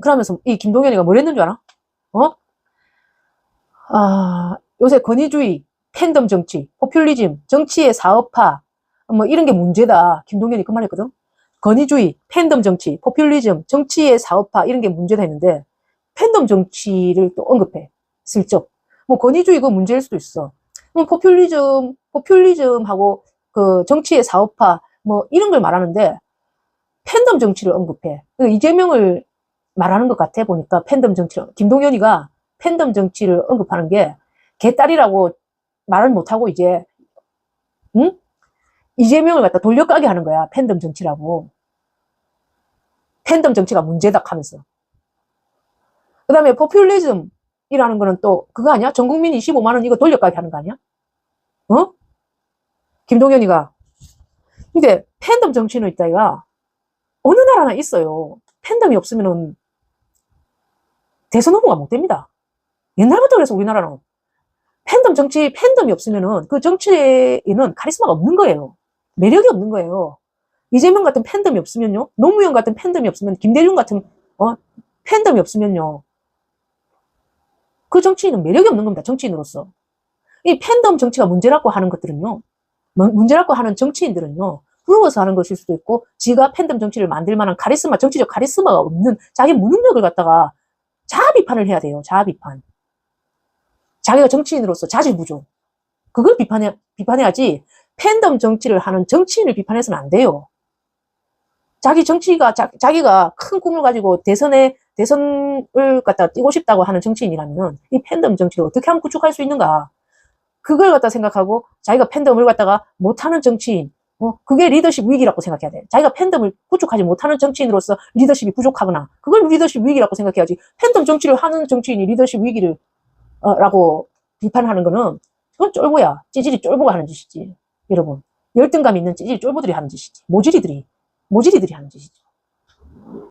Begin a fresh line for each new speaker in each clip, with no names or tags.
그러면서 이 김동연이가 뭘 했는 줄 알아? 어? 아, 요새 권위주의, 팬덤 정치, 포퓰리즘, 정치의 사업화, 뭐 이런 게 문제다. 김동연이 그 말 했거든. 권위주의, 팬덤 정치, 포퓰리즘, 정치의 사업화 이런 게 문제다 했는데 팬덤 정치를 또 언급해. 슬쩍. 뭐 권위주의 그 문제일 수도 있어. 뭐 포퓰리즘, 포퓰리즘하고 그 정치의 사업화 뭐 이런 걸 말하는데 팬덤 정치를 언급해. 그 이재명을 말하는 것 같아 보니까 팬덤 정치를 김동연이가 팬덤 정치를 언급하는 게 개딸이라고 말을 못하고 이제 응? 이재명을 갖다 돌려까게 하는 거야 팬덤 정치라고 팬덤 정치가 문제다 하면서 그 다음에 포퓰리즘이라는 거는 또 그거 아니야? 전 국민 25만 원 이거 돌려까게 하는 거 아니야? 어? 김동연이가 근데 팬덤 정치는 있다 이가 어느 나라나 있어요 팬덤이 없으면은 대선 후보가 못 됩니다. 옛날부터 그래서 우리나라는 팬덤 정치, 팬덤이 없으면은 그 정치에는 카리스마가 없는 거예요. 매력이 없는 거예요. 이재명 같은 팬덤이 없으면요. 노무현 같은 팬덤이 없으면, 김대중 같은, 어, 팬덤이 없으면요. 그 정치인은 매력이 없는 겁니다. 정치인으로서. 이 팬덤 정치가 문제라고 하는 것들은요. 뭐- 문제라고 하는 정치인들은요. 부러워서 하는 것일 수도 있고, 지가 팬덤 정치를 만들 만한 카리스마, 정치적 카리스마가 없는 자기 무능력을 갖다가 비판을 해야 돼요. 자아 비판. 자기가 정치인으로서 자질 부족. 그걸 비판해, 비판해야지 팬덤 정치를 하는 정치인을 비판해서는 안 돼요. 자기 정치가, 자, 자기가 큰 꿈을 가지고 대선에, 대선을 갖다 뛰고 싶다고 하는 정치인이라면 이 팬덤 정치를 어떻게 하면 구축할 수 있는가. 그걸 갖다 생각하고 자기가 팬덤을 갖다가 못하는 정치인, 어, 그게 리더십 위기라고 생각해야 돼. 자기가 팬덤을 구축하지 못하는 정치인으로서 리더십이 부족하거나, 그걸 리더십 위기라고 생각해야지. 팬덤 정치를 하는 정치인이 리더십 위기를, 어, 라고 비판하는 거는, 그건 쫄보야. 찌질이 쫄보가 하는 짓이지. 여러분. 열등감 있는 찌질이 쫄보들이 하는 짓이지. 모질이들이, 모질이들이 하는 짓이지.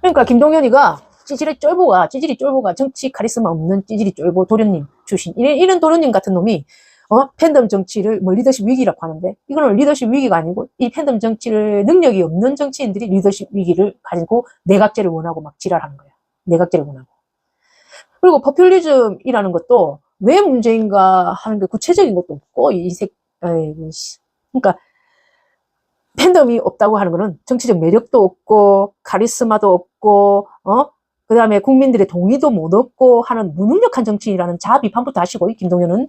그러니까 김동현이가 찌질이 쫄보가, 찌질이 쫄보가 정치 카리스마 없는 찌질이 쫄보 도련님 출신. 이런, 이런 도련님 같은 놈이 어? 팬덤 정치를 뭐 리더십 위기라고 하는데 이거는 리더십 위기가 아니고 이 팬덤 정치를 능력이 없는 정치인들이 리더십 위기를 가지고 내각제를 원하고 막 지랄하는 거야. 내각제를 원하고. 그리고 포퓰리즘이라는 것도 왜 문제인가 하는 게 구체적인 것도 없고 이 색, 아이고 씨. 그러니까 팬덤이 없다고 하는 거는 정치적 매력도 없고 카리스마도 없고 어? 그 다음에 국민들의 동의도 못 얻고 하는 무능력한 정치인이라는 자아 비판부터 하시고 이 김동연은